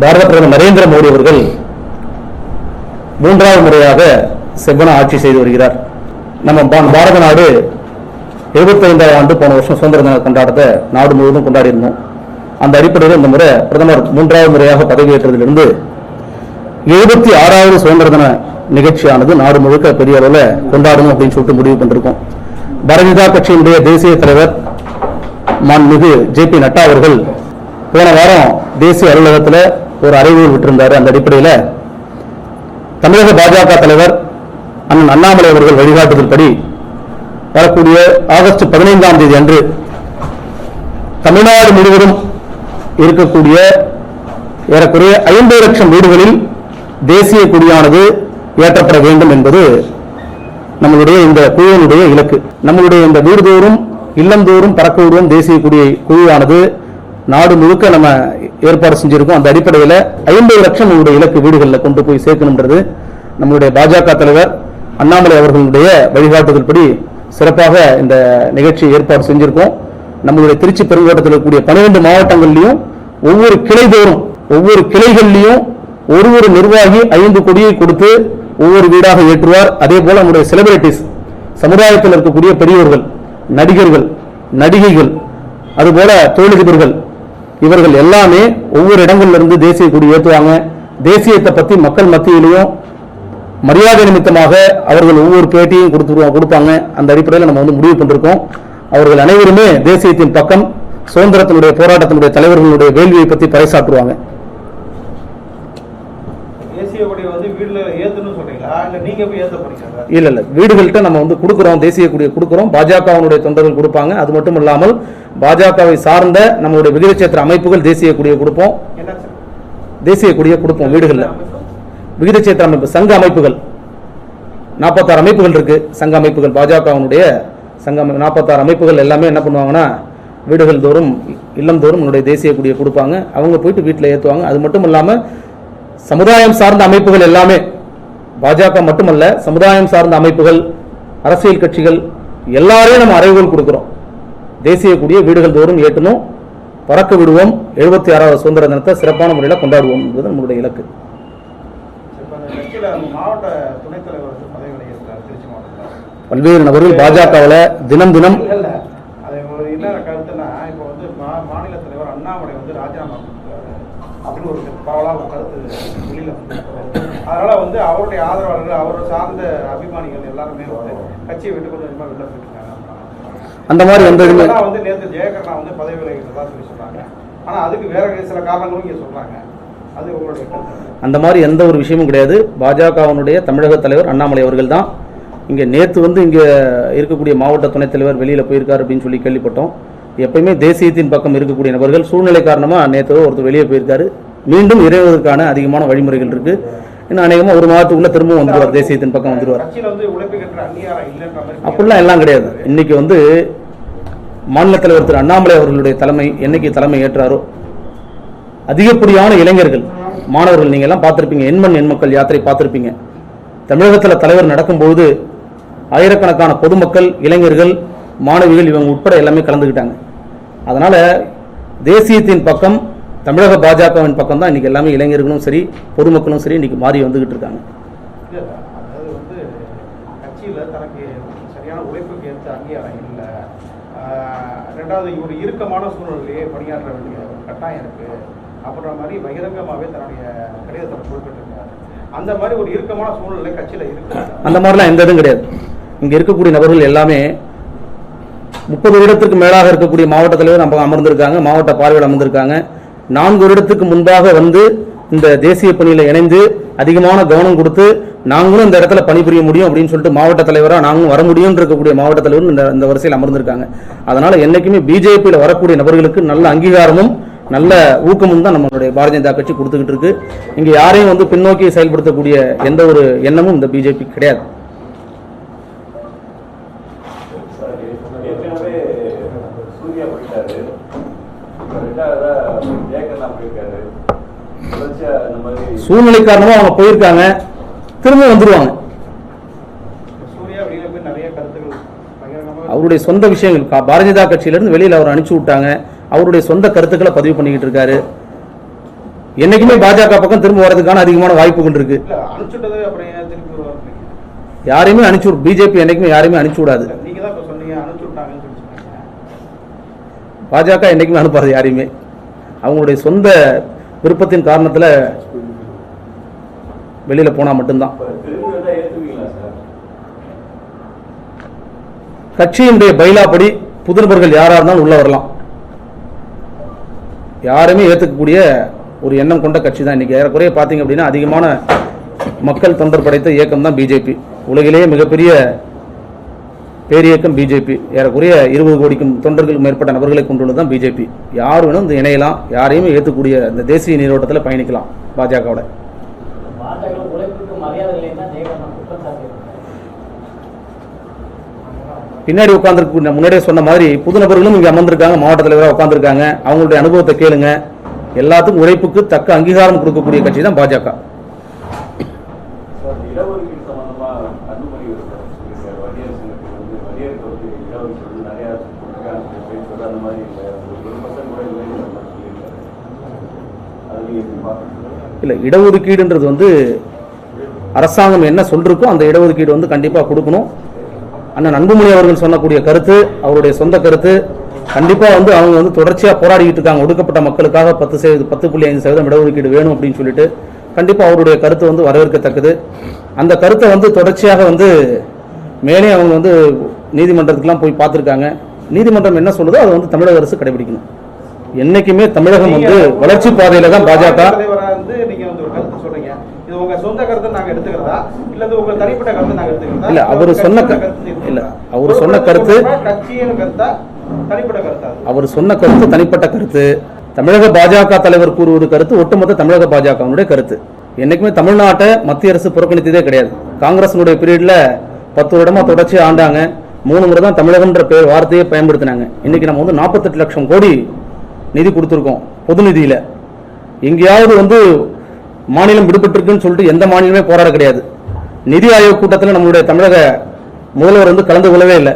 பாரத பிரதமர் நரேந்திர மோடி அவர்கள் மூன்றாவது முறையாக செவ்வன ஆட்சி செய்து வருகிறார். நம்ம பாரத நாடு 75வது ஆண்டு போன வருஷம் சுதந்திர தின கொண்டாட்டத்தை நாடு முழுவதும் கொண்டாடி இருந்தோம். அந்த அடிப்படையில் இந்த முறை பிரதமர் மூன்றாவது முறையாக பதவியேற்றதிலிருந்து எழுபத்தி ஆறாவது சுதந்திர தின நிகழ்ச்சியானது நாடு முழுக்க பெரிய அளவில் கொண்டாடணும் அப்படின்னு சொல்லிட்டு முடிவு பண்ணிருக்கோம். பாரதிய ஜனதா கட்சியினுடைய தேசிய தலைவர் மாண்புமிகு ஜே பி நட்டா அவர்கள் போன வாரம் தேசிய அலுவலகத்தில் ஒரு அறிவுரை விட்டிருந்தார் அந்த அடிப்படையில். தமிழக பாஜக தலைவர் அண்ணன் அண்ணாமலை அவர்கள் வழிகாட்டுதல்படி வரக்கூடிய ஆகஸ்ட் பதினைந்தாம் தேதி அன்று தமிழ்நாடு முழுவதும் இருக்கக்கூடிய ஏறக்குறைய ஐம்பது லட்சம் வீடுகளில் தேசிய கொடியானது ஏற்றப்பட வேண்டும் என்பது நம்மளுடைய இந்த குழுவினுடைய இலக்கு. நம்மளுடைய இந்த வீடுதோறும் இல்லந்தோறும் பறக்க விடுவோம் தேசிய கொடியை குழுவானது நாடு முழுக்க நம்ம ஏற்பாடு செஞ்சிருக்கோம். அந்த அடிப்படையில் ஐம்பது லட்சம் நம்முடைய இலக்கு வீடுகளில் கொண்டு போய் சேர்க்கணுன்றது நம்மளுடைய பாஜக தலைவர் அண்ணாமலை அவர்களுடைய வழிகாட்டுதல்படி சிறப்பாக இந்த நிகழ்ச்சியை ஏற்பாடு செஞ்சிருக்கோம். நம்மளுடைய திருச்சி பெருங்கோட்டத்தில் இருக்கக்கூடிய பன்னிரெண்டு மாவட்டங்கள்லையும் ஒவ்வொரு கிளை தோறும் ஒவ்வொரு கிளைகள்லையும் ஒரு ஒரு நிர்வாகி ஐந்து கொடியை கொடுத்து ஒவ்வொரு வீடாக ஏற்றுவார். அதே போல் நம்முடைய செலிபிரிட்டிஸ் சமுதாயத்தில் இருக்கக்கூடிய பெரியவர்கள் நடிகர்கள் நடிகைகள் அதுபோல தொழிலதிபர்கள் இவர்கள் எல்லாமே ஒவ்வொரு இடங்கள்ல இருந்து தேசிய கொடி ஏற்றுவாங்க தேசியத்தை பற்றி மக்கள் மத்தியிலையும் மரியாதை நிமித்தமாக அவர்கள் ஒவ்வொரு பேட்டியும் கொடுத்துருவோம் கொடுப்பாங்க. அந்த அடிப்படையில் நம்ம வந்து முடிவு பண்ணிருக்கோம். அவர்கள் அனைவருமே தேசியத்தின் பக்கம் சுதந்திரத்தினுடைய போராட்டத்தினுடைய தலைவர்களுடைய வேள்வியை பற்றி பறைசாற்றுவாங்க தேசிய கொடியை வந்து வீடுல ஏத்தணும்னு சொல்றீங்களா? இல்ல நீங்க போய் ஏத்த போறீங்களா? இல்ல இல்ல. வீடுகள்கிட்ட நம்ம வந்து கொடுக்குறோம் தேசிய கொடியை கொடுக்குறோம். பாஜகவினுடைய தொண்டர்கள் கொடுப்பாங்க. அது மட்டும் இல்லாமல் பாஜகவை சார்ந்த நம்மளுடைய விகிதச்சேத்திர அமைப்புகள் தேசிய கொடியை கொடுப்போம். தேசிய கொடியை கொடுப்போம் வீடுகளில். விகிதச்சேத்திர அமைப்பு? சங்க அமைப்புகள். நாற்பத்தாறு அமைப்புகள் இருக்கு. சங்க அமைப்புகள் பாஜகவினுடைய சங்க நாற்பத்தாறு அமைப்புகள் எல்லாமே என்ன பண்ணுவாங்கன்னா வீடுகள் தோறும் இல்லம் தோறும் நம்மளுடைய தேசிய கொடியை கொடுப்பாங்க. அவங்க போயிட்டு வீட்டில் ஏற்றுவாங்க அது மட்டும் இல்லாமல் சமுதாயம் சார்ந்த அமைப்புகள் எல்லாமே பாஜக மட்டுமல்ல சமுதாயம் சார்ந்த அமைப்புகள் அரசியல் கட்சிகள் எல்லாரையும் நம்ம அறைகோல் கொடுக்குறோம். தேசிய கூடிய வீடுகள் தோறும் ஏற்றணும். பறக்க விடுவோம். எழுபத்தி ஆறாவது சுதந்திர தினத்தை சிறப்பான முறையில் கொண்டாடுவோம் என்பது நம்மளுடைய இலக்கு. பல்வேறு நபர்கள் பாஜகவில் தினம் தினம் வந்து மாநில தலைவர் அண்ணாமலை வந்து ராஜினாமா அப்படின்னு ஒரு பரவலாக ஒரு கருத்து அதனால வந்து அவருடைய ஆதரவாளர்கள் அவரை சார்ந்த அபிமானிகள் எல்லாருமே வந்து கட்சியை விட்டு கொஞ்சம் கொஞ்சமா வெளில போயிட்டு அந்த மாதிரி இதெல்லாம் வந்து நேத்து ஜெயகர்ணா வந்து பதவி விலகிட்டதா சொல்லி சொல்றாங்க ஆனா அதுக்கு வேற சில காரணங்களும் இங்க சொல்றாங்க. அது உங்களுடைய அந்த மாதிரி எந்த ஒரு விஷயமும் கிடையாது. பாஜகவினுடைய தமிழக தலைவர் அண்ணாமலை அவர்கள் தான். இங்கே நேற்று வந்து இங்கே இருக்கக்கூடிய மாவட்ட துணைத் தலைவர் வெளியில் போயிருக்காரு அப்படின்னு சொல்லி கேள்விப்பட்டோம். எப்பயுமே தேசியத்தின் பக்கம் இருக்கக்கூடிய நபர்கள் சூழ்நிலை காரணமாக நேற்று ஒருத்தர் வெளியே போயிருக்காரு. மீண்டும் இறைவதற்கான அதிகமான வழிமுறைகள் இருக்கு. இன்னும் அநேகமாக ஒரு மாதத்துக்குள்ள திரும்பவும் வந்துருவார் தேசியத்தின் பக்கம் வந்துருவார். கட்சியில வந்து உழைப்புகின்ற அங்கீகாரம் இல்லைன்ற மாதிரி அப்படிலாம் எல்லாம் கிடையாது. இன்னைக்கு வந்து மாநில தலைவர் திரு அண்ணாமலை அவர்களுடைய தலைமை என்னைக்கு தலைமை ஏற்றாரோ அதிகப்படியான இளைஞர்கள் மாணவர்கள் நீங்க எல்லாம் பார்த்திருப்பீங்க. எண்மண் எண்மக்கள் யாத்திரை பார்த்திருப்பீங்க. தமிழகத்தில் தலைவர் நடக்கும்போது ஆயிரக்கணக்கான பொதுமக்கள் இளைஞர்கள் மாணவிகள் இவங்க உட்பட எல்லாமே கலந்துக்கிட்டாங்க அதனால தேசியத்தின் பக்கம் தமிழக பாஜகவின் பக்கம் தான் இன்னைக்கு எல்லாமே இளைஞர்களும் சரி பொதுமக்களும் சரி இன்னைக்கு மாறி வந்துகிட்டு இருக்காங்க. ரெண்டாவது ஒரு இறுக்கமான சூழ்நிலையே பணியாற்ற வேண்டிய கட்டாயம் இருக்கு. அப்படின்ற மாதிரி பகிரங்கமாவே தன்னுடைய கடிதத்தில் குறிப்பிட்டிருக்காரு. அந்த மாதிரி ஒரு இறுக்கமான சூழ்நிலை கட்சியில இருக்கு. அந்த மாதிரிலாம் எந்த இதுவும் கிடையாது. இங்க இருக்கக்கூடிய நபர்கள் எல்லாமே முப்பது வருடத்திற்கு மேலாக இருக்கக்கூடிய மாவட்ட தலைவர் நம்ம அமர்ந்திருக்காங்க மாவட்ட பார்வையில் அமர்ந்திருக்காங்க. நான்கு வருடத்துக்கு முன்பாக வந்து இந்த தேசிய பணியில் இணைந்து அதிகமான கவனம் கொடுத்து நாங்களும் இந்த இடத்துல பணிபுரிய முடியும் அப்படின்னு சொல்லிட்டு மாவட்ட தலைவராக நாங்களும் வர முடியும்னு இருக்கக்கூடிய மாவட்ட தலைவர் இந்த இந்த வரிசையில் அமர்ந்திருக்காங்க. அதனால என்றைக்குமே பிஜேபியில் வரக்கூடிய நபர்களுக்கு நல்ல அங்கீகாரமும் நல்ல ஊக்கமும் தான் நம்மளுடைய பாரதிய ஜனதா கட்சி கொடுத்துக்கிட்டு இருக்கு. இங்கே யாரையும் வந்து பின்னோக்கி செயல்படுத்தக்கூடிய எந்த ஒரு எண்ணமும் இந்த பிஜேபி கிடையாது. சூழ்நிலை காரணமா அவங்க போயிருக்காங்க. திரும்ப வந்துருவாங்க. அவருடைய சொந்த விஷயங்கள் பாரதிய ஜனதா கட்சியிலிருந்து வெளியில் அவர் அனுப்பிச்சு விட்டாங்க. அவருடைய சொந்த கருத்துக்களை பதிவு பண்ணிக்கிட்டு இருக்காரு. என்னைக்குமே பாஜக பக்கம் திரும்ப வர்றதுக்கான அதிகமான வாய்ப்புகள் இருக்கு. ஏன் திருப்பி வருவாங்க யாரையுமே அனுப்பிச்சு பிஜேபி என்னைக்குமே யாரையுமே அனுப்பிச்சு விடாது நீங்க தான் இப்ப சொன்னீங்க அனுப்பிச்சு விட்டாங்கன்னு சொல்லி சொன்னீங்க பாஜக என்றைக்குமே அனுப்பாது யாரையுமே. அவங்களுடைய சொந்த விருப்பத்தின் காரணத்துல வெளியில போனா மட்டும்தான். கட்சியினுடைய பைலாப்படி புது நபர்கள் யாரா இருந்தாலும் உள்ள வரலாம். யாருமே ஏத்துக்கக்கூடிய ஒரு எண்ணம் கொண்ட கட்சி தான் இன்னைக்கு. ஏறக்குறைய பார்த்தீங்க அப்படின்னா அதிகமான மக்கள் தொண்டர் படைத்த இயக்கம் தான் பிஜேபி. உலகிலேயே மிகப்பெரிய பேரியக்கம் பிஜேபி ஏறக்குறைய இருபது கோடிக்கும் தொண்டர்களுக்கு மேற்பட்ட நபர்களை கொண்டுள்ளது தான் பிஜேபி யார் வேணும் இந்த இணையலாம் யாரையுமே ஏற்றக்கூடிய இந்த தேசிய நீரோட்டத்தில் பயணிக்கலாம் பாஜகவோட. பின்னாடி உட்காந்துருக்கு முன்னாடியே சொன்ன மாதிரி புது நபர்களும் இங்கே அமர்ந்திருக்காங்க மாவட்ட தலைவராக உட்காந்துருக்காங்க அவங்களுடைய அனுபவத்தை கேளுங்க. எல்லாத்துக்கும் உழைப்புக்கு தக்க அங்கீகாரம் கொடுக்கக்கூடிய கட்சி தான் பாஜக சார் இடஒதுக்கீடு சம்பந்தமாக அன்புமணி சொல்லியிருக்காரு வன்னியர் சங்கத்துக்கு வந்து வன்னியருக்கு வந்து இடஒதுக்கீடு வந்து நிறையா கொடுக்குறாங்க பேசுறது அந்த மாதிரி இல்லை ஒரு பர்சன்ட் கூட இல்லைன்னு சொல்லியிருக்காரு அது நீங்கள் எப்படி பார்க்குறீங்க இல்லை இடஒதுக்கீடுன்றது வந்து அரசாங்கம் என்ன சொல்லிருக்கோ அந்த இடஒதுக்கீடு வந்து கண்டிப்பாக கொடுக்கணும். அண்ணன் அன்புமணி அவர்கள் சொன்னக்கூடிய கருத்து அவருடைய சொந்த கருத்து கண்டிப்பாக வந்து அவங்க வந்து தொடர்ச்சியாக போராடிக்கிட்டு இருக்காங்க. ஒடுக்கப்பட்ட மக்களுக்காக பத்து சதவீதம் பத்து புள்ளி ஐந்து சதவீதம் இடஒதுக்கீடு வேணும் அப்படின்னு சொல்லிட்டு கண்டிப்பாக அவருடைய கருத்து வந்து வரவேற்கத்தக்கது. அந்த கருத்தை வந்து தொடர்ச்சியாக வந்து மேலே அவங்க வந்து நீதிமன்றத்துக்கெலாம் போய் பார்த்துருக்காங்க. நீதிமன்றம் என்ன சொல்லுதோ அதை வந்து தமிழக அரசு கடைபிடிக்கணும். என்னைக்குமே தமிழகம் வந்து வளர்ச்சி பாதையில் தான் பாஜக தலைவரா வந்து நீங்க வந்து ஒரு கருத்து சொல்றீங்க. இது உங்க சொந்த கருத்தை நாங்க எடுத்துக்கிறதா? இல்ல இது உங்க தனிப்பட்ட கருத்தை நாங்க எடுத்துக்கிறதா? இல்ல, அவரு சொன்ன கருத்து இல்ல? அவரு சொன்ன கருத்து கட்சியின் கருத்தா? தனிப்பட்ட கருத்தா? அவர் சொன்ன கருத்து தனிப்பட்ட கருத்து. தமிழக பாஜக தலைவர் கூறுவது கருத்து ஒட்டுமொத்த தமிழக பாஜகவினுடைய கருத்து. என்னைக்குமே தமிழ்நாட்டை மத்திய அரசு புறக்கணித்ததே கிடையாது. காங்கிரசினுடைய பீரியட்ல பத்து வருடமா தொடர்ச்சி ஆண்டாங்க. மூணு முறை தான் தமிழகம்ன்ற பேர் வார்த்தையை பயன்படுத்தினாங்க. இன்னைக்கு நம்ம வந்து நாற்பத்தெட்டு லட்சம் கோடி நிதி கொடுத்துருக்கோம் பொது நிதியில. எங்கேயாவது வந்து மாநிலம் விடுபட்டிருக்குன்னு சொல்லிட்டு எந்த மாநிலமே போராட கிடையாது. நிதி ஆயோக் கூட்டத்தில் நம்மளுடைய தமிழக முதல்வர் வந்து கலந்து கொள்ளவே இல்லை.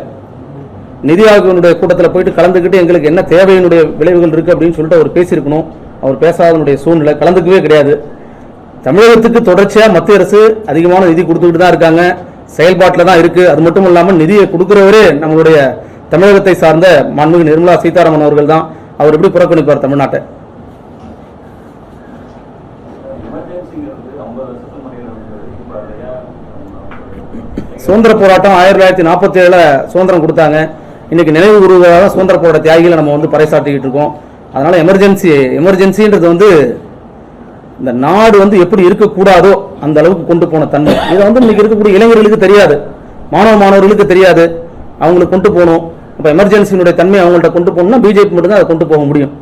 நிதி ஆயோகனுடைய கூட்டத்தில் போயிட்டு கலந்துக்கிட்டு எங்களுக்கு என்ன தேவையினுடைய விளைவுகள் இருக்குது அப்படின்னு சொல்லிட்டு அவர் பேசியிருக்கணும். அவர் பேசாதனுடைய சூழ்நிலை கலந்துக்கவே கிடையாது. தமிழகத்துக்கு தொடர்ச்சியாக மத்திய அரசு அதிகமான நிதி கொடுத்துக்கிட்டு தான் இருக்காங்க. செயல்பாட்டில் தான் இருக்குது அது மட்டும் இல்லாமல் நிதியை கொடுக்குறவரே நம்மளுடைய தமிழகத்தை சார்ந்த மாண்புமிகு நிர்மலா சீதாராமன் அவர்கள் தான். அவர் எப்படி புறக்கணிப்பார் தமிழ்நாட்டை? சுதந்திர போராட்டம் ஆயிரத்தி தொள்ளாயிரத்தி நாற்பத்தி ஏழில் சுதந்திரம் கொடுத்தாங்க. இன்றைக்கி நினைவு கூறுவதாக சுதந்திர போராட்ட தியாகிகளை நம்ம வந்து பறைசாட்டிக்கிட்டு இருக்கோம். அதனால் எமர்ஜென்சி எமர்ஜென்சின்றது வந்து இந்த நாடு வந்து எப்படி இருக்கக்கூடாதோ அந்த அளவுக்கு கொண்டு போன தன்மை. இதை வந்து இன்னைக்கு இருக்கக்கூடிய இளைஞர்களுக்கு தெரியாது. மாணவ மாணவர்களுக்கு தெரியாது. அவங்களுக்கு கொண்டு போகணும். அப்போ எமர்ஜென்சியினுடைய தன்மை அவங்கள்ட்ட கொண்டு போகணும்னா பிஜேபி மட்டும்தான் அதை கொண்டு போக முடியும்.